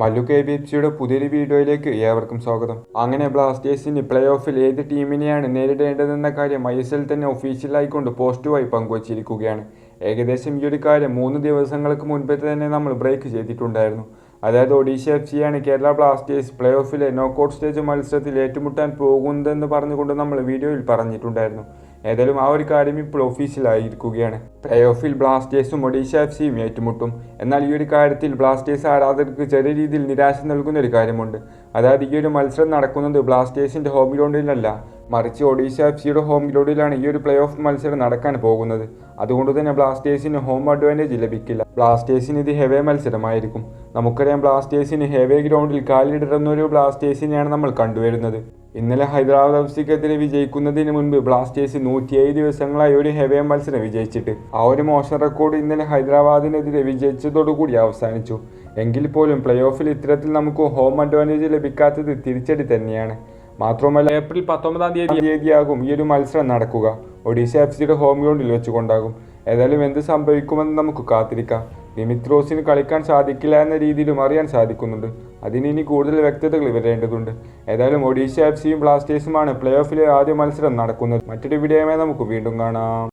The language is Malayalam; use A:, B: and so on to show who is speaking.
A: മല്ലു കെ ബി എഫ് സിയുടെ പുതിയൊരു വീഡിയോയിലേക്ക് ഏവർക്കും സ്വാഗതം. അങ്ങനെ ബ്ലാസ്റ്റേഴ്സിന് പ്ലേ ഓഫിൽ ഏത് ടീമിനെയാണ് നേരിടേണ്ടതെന്ന കാര്യം ഐ എസ് എൽ തന്നെ ഒഫീഷ്യലായിക്കൊണ്ട് പോസ്റ്റുമായി പങ്കുവച്ചിരിക്കുകയാണ്. ഏകദേശം ഈ ഒരു കാര്യം മൂന്ന് ദിവസങ്ങൾക്ക് മുൻപേ തന്നെ നമ്മൾ ബ്രേക്ക് ചെയ്തിട്ടുണ്ടായിരുന്നു. അതായത് ഒഡീഷ എഫ് സിയാണ് കേരള ബ്ലാസ്റ്റേഴ്സ്. പ്ലേ ഓഫിലെ നോക്കൌട്ട് സ്റ്റേജ് മത്സരത്തിൽ ഏറ്റുമുട്ടാൻ പോകുന്നതെന്ന് പറഞ്ഞുകൊണ്ട് നമ്മൾ വീഡിയോയിൽ പറഞ്ഞിട്ടുണ്ടായിരുന്നു. ഏതായാലും ആ ഒരു കാര്യം ഇപ്പോൾ ഒഫീഷ്യലായിരിക്കുകയാണ് പ്ലേ ഓഫിൽ ബ്ലാസ്റ്റേഴ്സും ഒഡീഷ എഫ് സിയും ഏറ്റുമുട്ടും. എന്നാൽ ഈ ഒരു കാര്യത്തിൽ ബ്ലാസ്റ്റേഴ്സ് ആരാധകർക്ക് ചെറിയ രീതിയിൽ നിരാശ നൽകുന്ന ഒരു കാര്യമുണ്ട്. അതായത് ഈ ഒരു മത്സരം നടക്കുന്നത് ബ്ലാസ്റ്റേഴ്സിന്റെ ഹോം ഗ്രൗണ്ടിലല്ല മറിച്ച് ഒഡീഷ എഫ് സിയുടെ ഹോം ഗ്രൗണ്ടിലാണ് ഈ ഒരു പ്ലേ ഓഫ് മത്സരം നടക്കാൻ പോകുന്നത്. അതുകൊണ്ട് തന്നെ ബ്ലാസ്റ്റേഴ്സിന് ഹോം അഡ്വാന്റേജ് ലഭിക്കില്ല. ബ്ലാസ്റ്റേഴ്സിന് ഇത് ഹെവേ മത്സരമായിരിക്കും. നമുക്കറിയാം ബ്ലാസ്റ്റേഴ്സിന് ഹെവേ ഗ്രൗണ്ടിൽ കാലിടുന്ന ഒരു ബ്ലാസ്റ്റേഴ്സിനെയാണ് നമ്മൾ കണ്ടുവരുന്നത്. ഇന്നലെ ഹൈദരാബാദ് എഫ് സിക്കെതിരെ വിജയിക്കുന്നതിന് മുൻപ് ബ്ലാസ്റ്റേഴ്സ് നൂറ്റിയേഴ് ദിവസങ്ങളായി ഒരു ഹെവേ മത്സരം വിജയിച്ചിട്ട് ആ ഒരു മോശം റെക്കോർഡ് ഇന്നലെ ഹൈദരാബാദിനെതിരെ വിജയിച്ചതോടുകൂടി അവസാനിച്ചു. എങ്കിൽ പോലും പ്ലേ ഓഫിൽ ഇത്തരത്തിൽ നമുക്ക് ഹോം അഡ്വാന്റേജ് ലഭിക്കാത്തത് തിരിച്ചടി തന്നെയാണ്. മാത്രമല്ല ഏപ്രിൽ പത്തൊമ്പതാം തീയതി തീയതിയാകും ഈ ഒരു മത്സരം നടക്കുക. ഒഡീഷ എഫ് സിയുടെ ഹോം ഗ്രൗണ്ടിൽ വെച്ചുകൊണ്ടാകും. ഏതായാലും എന്ത് സംഭവിക്കുമെന്ന് നമുക്ക് കാത്തിരിക്കാം. ദിമിത്രോസിന് കളിക്കാൻ സാധിക്കില്ല എന്ന രീതിയിലും അറിയാൻ സാധിക്കുന്നുണ്ട്. അതിന് ഇനി കൂടുതൽ വ്യക്തതകൾ വരേണ്ടതുണ്ട്. ഏതായാലും ഒഡീഷ എഫ് സിയും ബ്ലാസ്റ്റേഴ്സുമാണ് പ്ലേ ഓഫിലെ ആദ്യ മത്സരം നടക്കുന്നത്. മറ്റൊരു വീഡിയോയുമായി നമുക്ക് വീണ്ടും കാണാം.